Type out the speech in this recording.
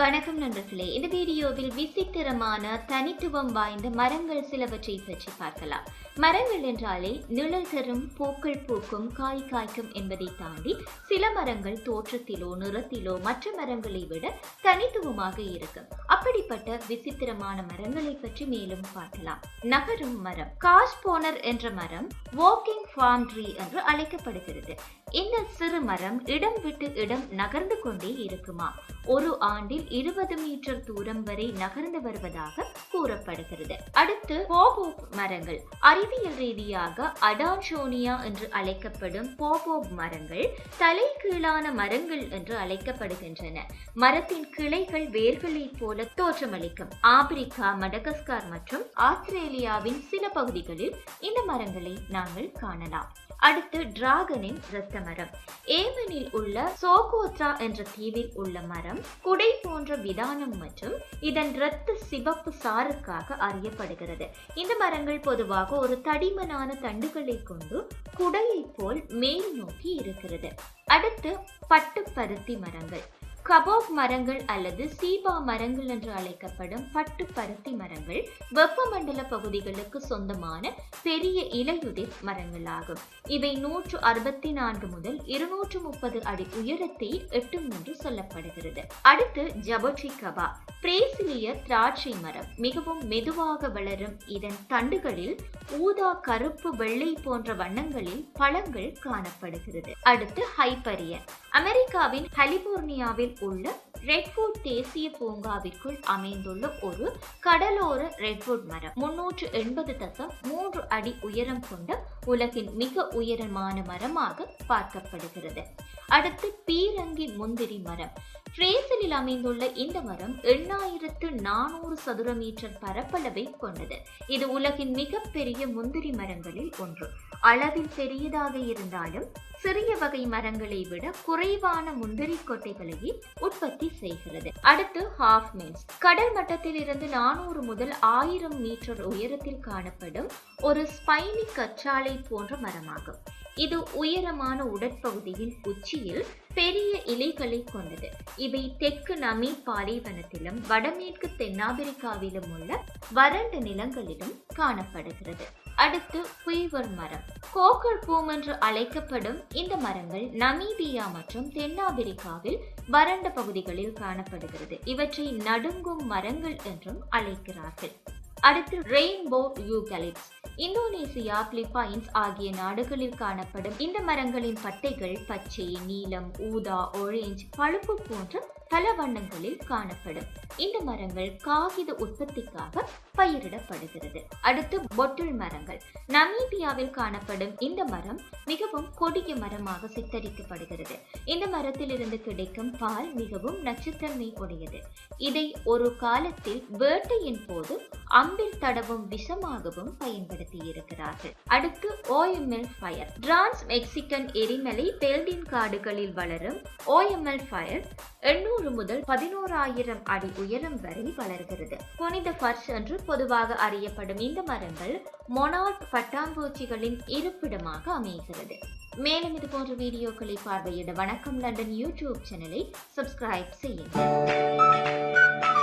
வணக்கம் நண்பர்களே. இந்த வீடியோவில் விசித்திரமான தனித்துவம் வாய்ந்த மரங்கள் சிலவற்றை பற்றி பார்க்கலாம். மரங்கள் என்றாலே நிழல் தரும் பூக்கள் பூக்கும் காய் காய்க்கும் என்பதை தாண்டி சில மரங்கள் தோற்றத்திலோ நிறத்திலோ மற்ற மரங்களை விட தனித்துவமாக இருக்கும். அப்படிப்பட்ட விசித்திரமான மரங்களை பற்றி மேலும் பார்க்கலாம். நகரும் மரம். காஸ்போனர் என்ற மரம் வாக்கிங் ஃபார்ம் ட்ரீ என்று அழைக்கப்படுகிறது. இந்த சிறு மரம் இடம் விட்டு இடம் நகர்ந்து கொண்டே இருக்குமா? ஒரு ஆண்டில் இருபது மீட்டர் தூரம் வரை நகர்ந்து வருவதாக கூறப்படுகிறது. அடுத்து போபோப் மரங்கள். அறிவியல் ரீதியாக அடான்சோனியா என்று அழைக்கப்படும் போபோப் மரங்கள் தலை கீழான மரங்கள் என்று அழைக்கப்படுகின்றன. மரத்தின் கிளைகள் வேர்களைப் போல தோற்றமளிக்கும். ஆப்பிரிக்கா மடகஸ்கார் மற்றும் ஆஸ்திரேலியாவின் சில பகுதிகளில் இந்த மரங்களை நாங்கள் காணலாம். அடுத்து டிராகனின் இரத்த மரம். ஏமனில் உள்ள சோகோத்ரா என்ற தீவில் உள்ள மரம் குடை போன்ற விதானம் மற்றும் இதன் இரத்த சிவப்பு சாருக்காக அறியப்படுகிறது. இந்த மரங்கள் பொதுவாக ஒரு தடிமனான தண்டுகளை கொண்டு குடையை போல் மேல் நோக்கி இருக்கிறது. அடுத்து பட்டு பருத்தி மரங்கள். கபோக் மரங்கள் அல்லது சீபா மரங்கள் என்று அழைக்கப்படும் பட்டு பருத்தி மரங்கள் வெப்பமண்டல பகுதிகளுக்கு சொந்தமான பெரிய இலையுதிர் மரங்களாகும். இவை நூற்று அறுபத்தி நான்கு முதல் இருநூற்று முப்பது அடி உயரத்தை எட்டும் என்று சொல்லப்படுகிறது. அடுத்து ஜபோட்ரி கபா. பிரேசிலிய திராட்சை மரம் மிகவும் மெதுவாக வளரும் இதன் தண்டுகளில் ஊதா கருப்பு வெள்ளை போன்ற வண்ணங்களில் பழங்கள் காணப்படுகிறது. அடுத்து ஹைப்பரியன் அமெரிக்காவின் கலிபோர்னியாவில் உள்ள ரெட்வுட் தேசிய பூங்காவிற்குள் அமைந்துள்ள ஒரு கடலோர ரெட்வுட் மரம். முன்னூற்று எண்பது தசம் மூன்று அடி உயரம் கொண்ட உலகின் மிக உயரமான மரமாக பார்க்கப்படுகிறது. அடுத்து பீரங்கி முந்திரி மரம். பிரேசிலில் அமைந்துள்ள இந்த மரம் எண்ணாயிரத்து நானூறு சதுர மீட்டர் பரப்பளவை கொண்டது. இது உலகின் மிகப்பெரிய முந்திரி மரங்களில் ஒன்று. அளவில் பெரியதாக இருந்தாலும் சிறிய வகை மரங்களை விட குறைவான முந்திரி கொட்டைகளையே உற்பத்தி செய்கிறது. அடுத்து ஹாஃப் மீன்ஸ் கடல் மட்டத்தில் இருந்து நானூறு முதல் ஆயிரம் மீட்டர் உயரத்தில் காணப்படும் ஒரு ஸ்பைனி கற்றாழை போன்ற மரமாகும். இது உயரமான உடற்பகுதியின் உச்சியில் பெரிய இலைகளை கொண்டது. இவை தெற்கு நமி பாலைவனத்திலும் வடமேற்கு தென்னாப்பிரிக்காவிலும் உள்ள வறண்ட நிலங்களிலும் காணப்படுகிறது. அடுத்து குய்வர் மரம். கோக்கர் பூம் என்று அழைக்கப்படும் இந்த மரங்கள் நமீபியா மற்றும் தென்னாப்பிரிக்காவில் வறண்ட பகுதிகளில் காணப்படுகிறது. இவற்றை நடுங்கும் மரங்கள் என்றும் அழைக்கிறார்கள். அடுத்து ரெயின்போ யூகலிப்ஸ். இந்தோனேசியா பிலிப்பைன்ஸ் ஆகிய நாடுகளில் காணப்படும் இந்த மரங்களின் பட்டைகள் பச்சை நீலம் ஊதா ஒரேஞ்ச் பழுப்பு போன்ற பல வண்ணங்களில் காணப்படும். இந்த மரங்கள் காகித உற்பத்திக்காக பயிரிடப்படுகிறது. அடுத்து பொட்டில் மரங்கள். நமீபியாவில் காணப்படும் இந்த மரம் மிகவும் கொடிய மரமாக சித்தரிக்கப்படுகிறது. இந்த மரத்திலிருந்து கிடைக்கும் பால் மிகவும் நச்சுத்தன்மை உடையது இதை ஒரு காலத்தில் வேட்டையின் போது அம்பில் தடவும் விஷமாகவும் பயன்படுத்தி இருக்கிறார்கள் அடுத்து ஓஎம்எல் ஃபயர் டிரான்ஸ் மெக்சிகன் எரிமலை பெல்டின் காடுகளில் வளரும் ஓஎம்எல் ஃபயர் எண்ணூறு முதல் பதினோராயிரம் அடி உயரம் வரை வளர்கிறது. புனித ஃபர்ஷ் என்று பொதுவாக அறியப்படும் இந்த மரங்கள் மொனாட் பட்டாம்பூச்சிகளின் இருப்பிடமாக அமைகிறது. மேலும் இது போன்ற வீடியோக்களை பார்வையிட வணக்கம். லண்டன் யூடியூப் சேனலை சப்ஸ்கிரைப் செய்யுங்கள்.